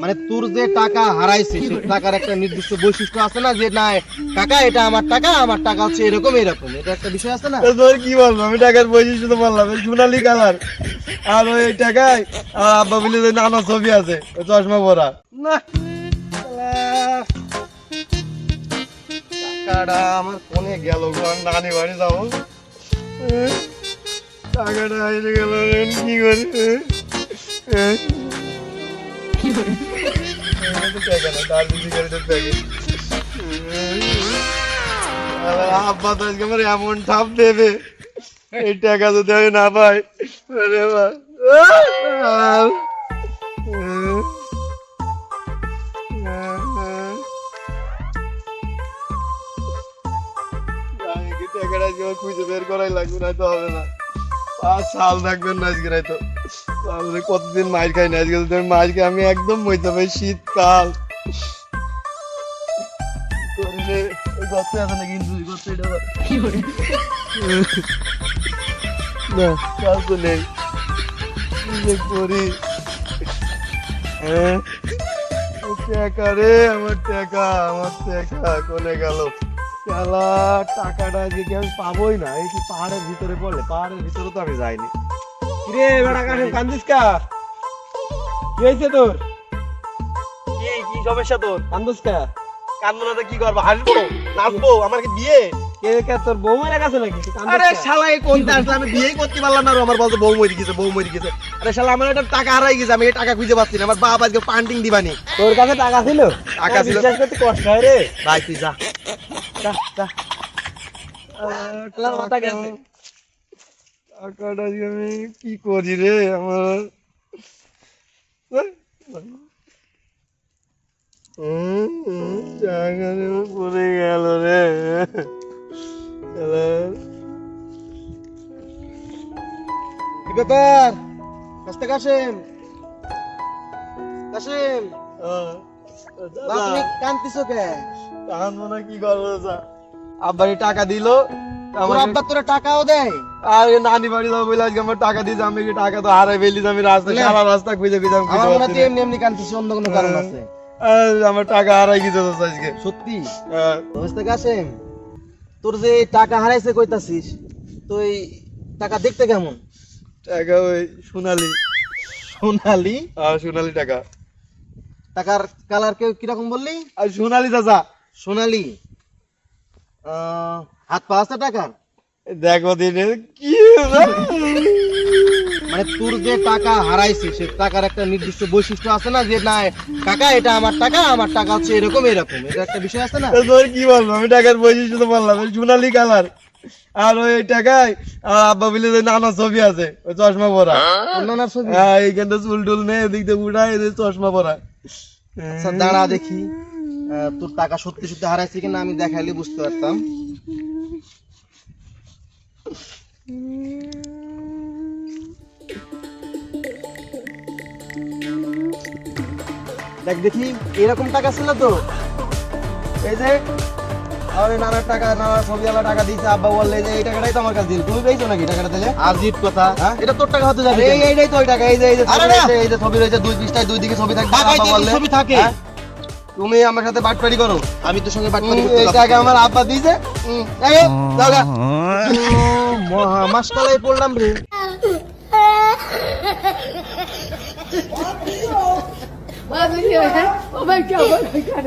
মানে তোর যে টাকা হারাইছে সে টাকার একটা নির্দিষ্ট বৈশিষ্ট্য আছে না যে না টাকা এটা আমার টাকা আমার টাকা হচ্ছে এরকম এরকম। এটা একটা বিষয় আছে না? তোর কি বলব আমি টাকার বৈশিষ্ট্য তো বললাম সোনালি কালার। আর ওই টাকায় আর আব্বা বলে যে নানা ছবি আছে ওই চশমা পরা। না। টাকাটা আমার কোনে গেল গো আমি নানি বাড়ি যাব। টাকাটা এসে গেল কি করি? এ, এ। এমন দেবে এই টাকা যদি আমি না পাই খুঁজে বের করাই লাগবে না তো হবে না। পাঁচ সাল থাকবেন না আজকে তো তাহলে কতদিন মাইর খাই না আজকে মাইর খাই আমি একদম মইতে পারি শীতকাল। গর্তে আছে নাকি ইন্দুরি গর্তে এটা আবার। না কাল তো নেই। করি? হ্যাঁ? টাকা রে আমার টাকা আমার টাকা। কোনে গেল? শালা টাকাটা আজকে কি আমি পাবোই না এই কি পাহাড়ের ভিতরে পড়লে? পাহাড়ের ভিতরে তো আমি যাইনি। বেটা কাছে কান্দিস কা? কি হয়েছে তোর? কি কি সমস্যা তোর? কান্দুস কা? কান্দনাতে কি করব? হাসবো? নাচবো? আমার কি বিয়ে? কে কে তোর বউ মেরে গেছে নাকি? আরে শালা এই কোনটা আসলে আমি বিয়েই করতে পারলাম না আর আমার বলতে বউ মরি গেছে বউ মরি গেছে। আরে শালা আমার একটা টাকা হারাই গেছে আমি এই টাকা খুঁজে পাচ্ছি না আমার বাবা আজকে পান্টিং দিবানি। তোর কাছে টাকা ছিল? টাকা ছিল। বিশ্বাস করতে কষ্ট হয় রে। ভাই তুই যা। আমি কি করি রে আমার? পড়ে গেল রে। কি ব্যাপার? কাস্তে কাশেম কাশেম তুমি কান্দিছো কে? কানবো না কি করব যা টাকা দিল তোর আমার আব্বা তোরা টাকাও দেয়? আর নানি বাড়ি যাব বলে আজকে আমার টাকা দিয়েছে আমি টাকা তো হারাই ফেলিস আমি রাস্তা সারা রাস্তা খুঁজে খুঁজে আমার মনে হয় পাচ্ছি তুই না। এমনি এমনি কান্দিস অন্য কোনো কারণ আছে। আমার টাকা হারাই গেছে আজকে। সত্যি? বুঝতে কাশেম তোর যে টাকা হারাইছে কইতাছিস তো এই টাকা দেখতে কেমন? টাকা ওই সোনালি। সোনালি? আর সোনালি টাকা। টাকার কালার কেউ কীরকম বললি? সোনালি চাচা। সোনালি। হাত পা আছে টাকার? দেখো দিনে কি মানে তোর যে টাকা হারাইছে সে টাকার একটা নির্দিষ্ট বৈশিষ্ট্য আছে না যে না টাকা এটা আমার টাকা আমার টাকা হচ্ছে এরকম এরকম। এটা একটা বিষয় আছে না? তোর কি বলব? আমি টাকার বৈশিষ্ট্য তো বললাম সোনালি কালার আর ওই টাকায় আর আব্বা বলে যে নানা ছবি আছে ওই চশমা পরা। অন্যান্য ছবি? হ্যাঁ এইখানটা চুল টুল নেই এদিক দিয়ে উঠায় চশমা পরা। আচ্ছা দাঁড়া দেখি। তোর টাকা সত্যি সত্যি হারাইছে কিনা আমি দেখাইলে বুঝতে পারতাম। দেখ দেখি, এরকম টাকা ছিল তো। এই যে নানার টাকা নানার টাকা দিয়েছে আব্বা বললে যে এই টাকাটাই তো আমার কাছে দিল। তুমি পেয়েছ নাকি টাকাটা দিলে আজিব কথা। হ্যাঁ? এটা তোর টাকা হতে যাবে এই এইটাই তো ওই টাকা এই যে এই যে আরে এই যে ছবি রয়েছে দুই পৃষ্ঠায় দুই দিকে ছবি থাকবে ঢাকায় আব্বা বললে। ছবি থাকে। হ্যাঁ? তুমি আমার সাথে বাটপাড়ি করো। আমি তোর সঙ্গে বাটপাড়ি করতে এই টাকা আমার আব্বা দিয়েছে। এই, যাও গা। মহা মাসকালাই পড়লাম রে। Mas, oh my God, what I got